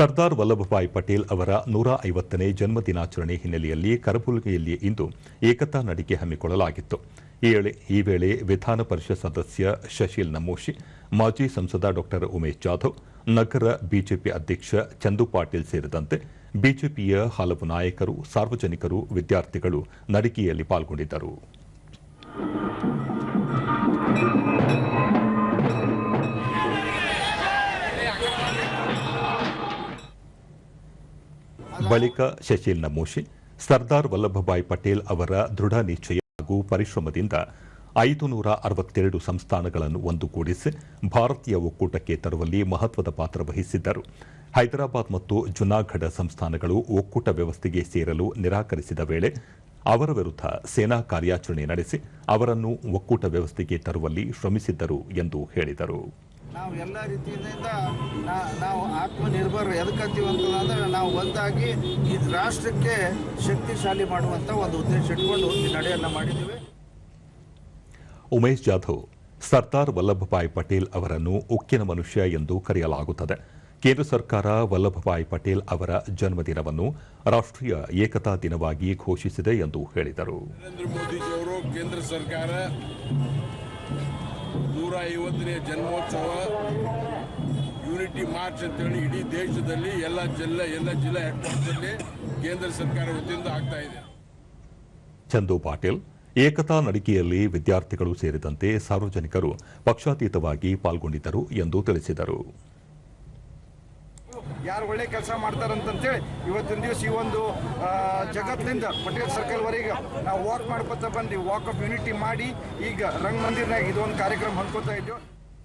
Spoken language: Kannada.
ಸರ್ದಾರ್ ವಲ್ಲಭಭಾಯ್ ಪಟೇಲ್ ಅವರ ನೂರ ಐವತ್ತನೇ ಜನ್ಮದಿನಾಚರಣೆ ಹಿನ್ನೆಲೆಯಲ್ಲಿ ಕರಬುಲ್ಗೆಯಲ್ಲಿ ಇಂದು ಏಕತಾ ನಡಿಗೆ ಹಮ್ಮಿಕೊಳ್ಳಲಾಗಿತ್ತು. ಈ ವೇಳೆ- ಈ ವೇಳೆ ವಿಧಾನ ಪರಿಷತ್ ಸದಸ್ಯ ಶಶೀಲ್ ನಮೋಶಿ, ಮಾಜಿ ಸಂಸದ ಡಾ ಉಮೇಶ್ ಜಾಧವ್, ನಗರ ಬಿಜೆಪಿ ಅಧ್ಯಕ್ಷ ಚಂದು ಪಾಟೀಲ್ ಸೇರಿದಂತೆ ಬಿಜೆಪಿಯ ಹಲವು ನಾಯಕರು, ಸಾರ್ವಜನಿಕರು, ವಿದ್ಯಾರ್ಥಿಗಳು ನಡಿಗೆಯಲ್ಲಿ ಪಾಲ್ಗೊಂಡಿದ್ದರು. ಬಳಿಕ ಶಶೀಲ್ ನಮೋಶಿ ಸರ್ದಾರ್ ವಲ್ಲಭಭಾಯ್ ಪಟೇಲ್ ಅವರ ದೃಢ ನಿಶ್ಚಯ ಹಾಗೂ ಪರಿಶ್ರಮದಿಂದ ಐದು ನೂರ ಅರವತ್ತೆರಡು ಸಂಸ್ಥಾನಗಳನ್ನು ಒಂದುಗೂಡಿಸಿ ಭಾರತೀಯ ಒಕ್ಕೂಟಕ್ಕೆ ತರುವಲ್ಲಿ ಮಹತ್ವದ ಪಾತ್ರ ವಹಿಸಿದ್ದರು. ಹೈದರಾಬಾದ್ ಮತ್ತು ಜುನಾಗಢ ಸಂಸ್ಥಾನಗಳು ಒಕ್ಕೂಟ ವ್ಯವಸ್ಥೆಗೆ ಸೇರಲು ನಿರಾಕರಿಸಿದ ವೇಳೆ ಅವರ ವಿರುದ್ಧ ಸೇನಾ ಕಾರ್ಯಾಚರಣೆ ನಡೆಸಿ ಅವರನ್ನು ಒಕ್ಕೂಟ ವ್ಯವಸ್ಥೆಗೆ ತರುವಲ್ಲಿ ಶ್ರಮಿಸಿದ್ದರು ಎಂದು ಹೇಳಿದರು. ನಾವು ಎಲ್ಲ ರೀತಿಯಿಂದ ನಾ- ನಾವು ಆತ್ಮನಿರ್ಭರ್ ಎದಕ್ಕಂತೀವಿ ಅಂತಂದ್ರೆ ನಾವು ಒಂದಾಗಿ ಈ ರಾಷ್ಟ್ರಕ್ಕೆ ಶಕ್ತಿಶಾಲಿ ಮಾಡುವಂತ ಒಂದು ಉದ್ದೇಶ ಇಟ್ಕೊಂಡು ಈ ನಡೆಯನ್ನ ಮಾಡಿದ್ದೀವಿ. ಉಮೇಶ್ ಜಾಧವ್ ಸರ್ದಾರ್ ವಲ್ಲಭಭಾಯಿ ಪಟೇಲ್ ಅವರನ್ನು ಉಕ್ಕಿನ ಮನುಷ್ಯ ಎಂದು ಕರೆಯಲಾಗುತ್ತದೆ. ಕೇಂದ್ರ ಸರ್ಕಾರ ವಲ್ಲಭಭಾಯಿ ಪಟೇಲ್ ಅವರ ಜನ್ಮದಿನವನ್ನು ರಾಷ್ಟ್ರೀಯ ಏಕತಾ ದಿನವಾಗಿ ಘೋಷಿಸಿದೆ ಎಂದು ಹೇಳಿದರು. ನರೇಂದ್ರ ಮೋದಿಜಿಯವರು ಕೇಂದ್ರ ಸರ್ಕಾರ ನೂರ ಐವತ್ತನೇ ಜನ್ಮೋತ್ಸವ ಯೂನಿಟಿ ಮಾರ್ಚ್ ಅಂತೇಳಿ ಇಡೀ ದೇಶದಲ್ಲಿ ಎಲ್ಲ ಜಿಲ್ಲೆ, ಎಲ್ಲ ಜಿಲ್ಲಾ ಹೆಡ್ ಕ್ವಾರ್ಟರ್ದಲ್ಲಿ ಕೇಂದ್ರ ಸರ್ಕಾರ ವತಿಯಿಂದ ಆಗ್ತಾ ಇದೆ. ಚಂದು ಪಾಟೀಲ್, ಏಕತಾ ನಡಿಗೆಯಲ್ಲಿ ವಿದ್ಯಾರ್ಥಿಗಳು ಸೇರಿದಂತೆ ಸಾರ್ವಜನಿಕರು ಪಕ್ಷಾತೀತವಾಗಿ ಪಾಲ್ಗೊಂಡಿದ್ದರು ಎಂದು ತಿಳಿಸಿದರು. ಯಾರು ಒಳ್ಳೆ ಕೆಲಸ ಮಾಡ್ತಾರಂತಂತೇಳಿ ಇವತ್ತಿನ ದಿವಸ ಈ ಒಂದು ಜಗತ್ತಿನಿಂದ ಪಟೇಲ್ ಸರ್ಕಲ್ವರೆಗೆ ನಾವು ವಾಕ್ ಮಾಡ್ಕೊತಾ ಬಂದು ವಾಕ್ ಆಫ್ ಯೂನಿಟಿ ಮಾಡಿ ಈಗ ರಂಗ ಮಂದಿರ್ನಾಗ ಇದೊಂದು ಕಾರ್ಯಕ್ರಮ ಹಮ್ಕೋತಾ ಇದ್ದೀವಿ.